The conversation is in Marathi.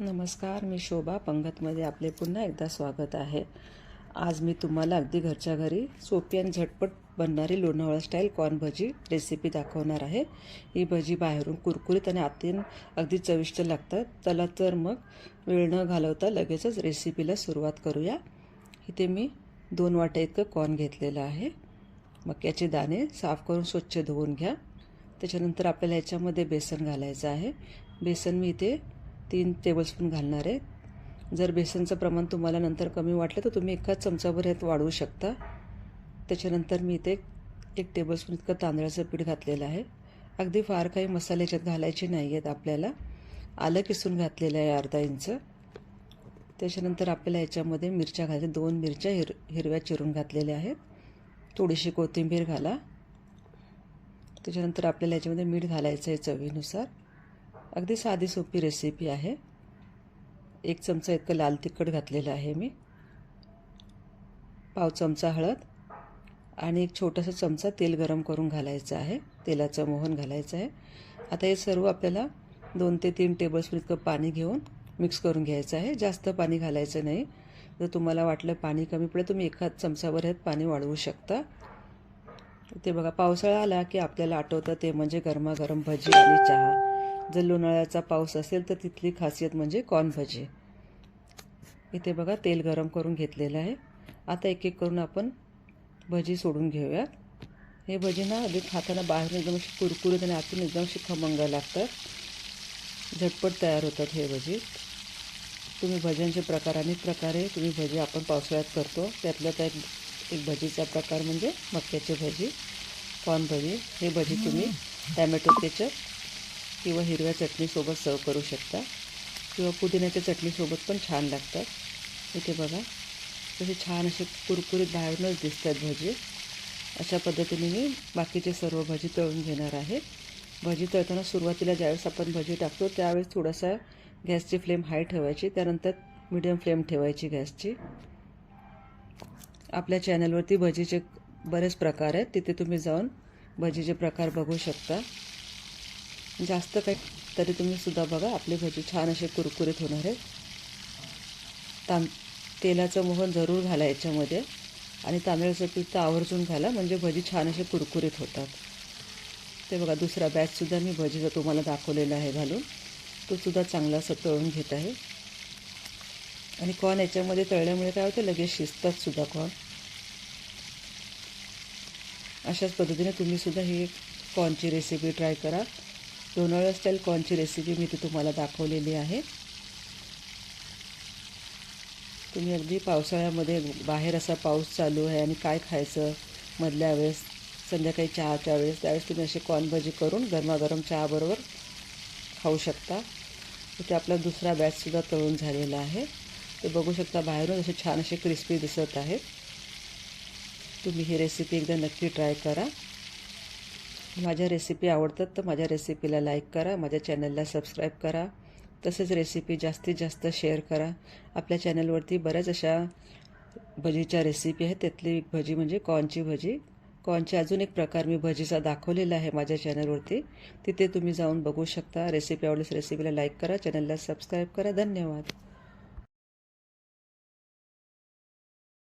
नमस्कार मी शोभा. पंगतमध्ये आपले पुन्हा एकदा स्वागत आहे. आज मी तुम्हाला अगदी घरच्या घरी सोपी आणि झटपट बनणारी Lonavala style corn bhaji recipe दाखवणार आहे. ही भजी बाहेरून कुरकुरीत आणि आतून अगदी चविष्ट लागतात. त्याला तर मग वेळ न घालवता लगेचच रेसिपीला सुरुवात करूया. इथे मी दोन वाट्या इतकं कॉर्न घेतलेलं आहे. मक्याचे दाणे साफ करून स्वच्छ धुवून घ्या. त्याच्यानंतर आपल्याला याच्यामध्ये बेसन घालायचं आहे. बेसन मी इथे तीन टेबलस्पून घालणार आहे जर बेसनचं प्रमाण तुम्हाला नंतर कमी वाटलं तर तुम्ही एका चमचाभर ह्यात वाढवू शकता. त्याच्यानंतर मी इथे एक टेबलस्पून इतकं तांदळाचं पीठ घातलेलं आहे. अगदी फार काही मसाले याच्यात घालायचे नाही आहेत आपल्याला. आलं किसून घातलेलं आहे अर्धा इंच. त्याच्यानंतर आपल्याला याच्यामध्ये मिरच्या घालायच्या दोन मिरच्या हिर हिरव्या चिरून घातलेल्या आहेत. थोडीशी कोथिंबीर घाला. त्याच्यानंतर आपल्याला याच्यामध्ये मीठ घालायचं आहे चवीनुसार. अगदी साधी सोपी रेसिपी आहे. एक चमचा इतकं लाल तिखट घातलेलं आहे मी. पाव चमचा हळद आणि एक छोटासा चमचा तेल गरम करून घालायचं आहे. तेलाचं मोहन घालायचं आहे. आता हे सर्व आपल्याला दोन ते तीन टेबलस्पून इतकं पाणी घेऊन मिक्स करून घ्यायचं आहे. जास्त पाणी घालायचं नाही. जर तुम्हाला वाटलं पाणी कमी पडेल तुम्ही एखाद चमचावर ह्यात पाणी वाढवू शकता. ते बघा पावसाळा आला की आपल्याला आठवतं ते म्हणजे गरमागरम भजी आणि चहा. जर लोणाळ्याचा पाऊस असेल तर तिथली खासियत म्हणजे कॉर्न भजी. इथे बघा तेल गरम करून घेतलेलं आहे. आता एक एक करून आपण भजी सोडून घेऊयात. हे भजी ना आधी खाताना बाहेरून एकदम अशी कुरकुरीत आणि आतून एकदम अशी खमंग लागतात. झटपट तयार होतात हे भजी. तुम्ही भज्यांचे प्रकार अनेक प्रकारे तुम्ही भजी आपण पावसाळ्यात करतो. त्यातल्या त्या एक भजीचा प्रकार म्हणजे मक्याची भजी कॉर्न भजी. हे भजी तुम्ही टॅमॅटो केचप किंवा हिरव्या चटणीसोबत सर्व करू शकता. किंवा पुदिन्याच्या चटणीसोबत पण छान लागतात. इथे बघा तसे छान असे कुरकुरीत बाहेरूनच दिसतात भजी. अशा पद्धतीने मी बाकीचे सर्व भजी तळून घेणार आहे. भजी तळताना सुरुवातीला ज्यावेळेस आपण भजी टाकतो त्यावेळेस थोडासा गॅसची फ्लेम हाय ठेवायची. त्यानंतर मिडियम फ्लेम ठेवायची गॅसची. आपल्या चॅनलवरती भजीचे बरेच प्रकार आहेत. तिथे तुम्ही जाऊन भजीचे प्रकार बघू शकता. जास्त काही तरी तुम्ही सुद्धा बघा. आपली भजी छान असे कुरकुरीत होणार आहेत. तां तेलाचं मोहन जरूर घाला याच्यामध्ये. आणि तांदळाचं पीठ तर आवर्जून घाला. म्हणजे भजी छान असे कुरकुरीत होतात. ते बघा दुसरा बॅचसुद्धा मी भजीचा तुम्हाला दाखवलेला आहे घालून. तो सुद्धा चांगला असं तळून घेत आहे. आणि कॉर्न याच्यामध्ये तळल्यामुळे काय होतं? लगेच शिजतात सुद्धा कॉर्न अशाच पद्धतीने तुम्हीसुद्धा ही कॉर्नची रेसिपी ट्राय करा. लोणावळा स्टाईल कॉर्नची रेसिपी मी ती तुम्हाला दाखवलेली आहे. तुम्ही अगदी पावसाळ्यामध्ये बाहेर असा पाऊस चालू आहे आणि काय खायचं मधल्या वेळेस संध्याकाळी चहाच्या वेळेस त्यावेळेस तुम्ही असे कॉर्न भजी करून गरमागरम चहाबरोबर खाऊ शकता. इथे आपला दुसरा बॅचसुद्धा तळून झालेला आहे. ते बघू शकता बाहेरून असे छान असे क्रिस्पी दिसत आहेत. तुम्ही ही रेसिपी एकदा नक्की ट्राय करा. माझ्या रेसिपी आवडतात तर माझ्या रेसिपीला लाईक करा माझ्या चॅनलला सबस्क्राईब करा. तसेच रेसिपी जास्तीत जास्त शेअर करा. आपल्या चॅनलवरती बऱ्याच अशा भजीच्या रेसिपी आहेत. त्यातली एक भजी म्हणजे कॉर्नची भजी. कॉर्नचे अजून एक प्रकार मी भजीचा दाखवलेला आहे माझ्या चॅनलवरती तिथे तुम्ही जाऊन बघू शकता. रेसिपी आवडल्यास रेसिपीला लाईक करा चॅनलला सबस्क्राईब करा. धन्यवाद.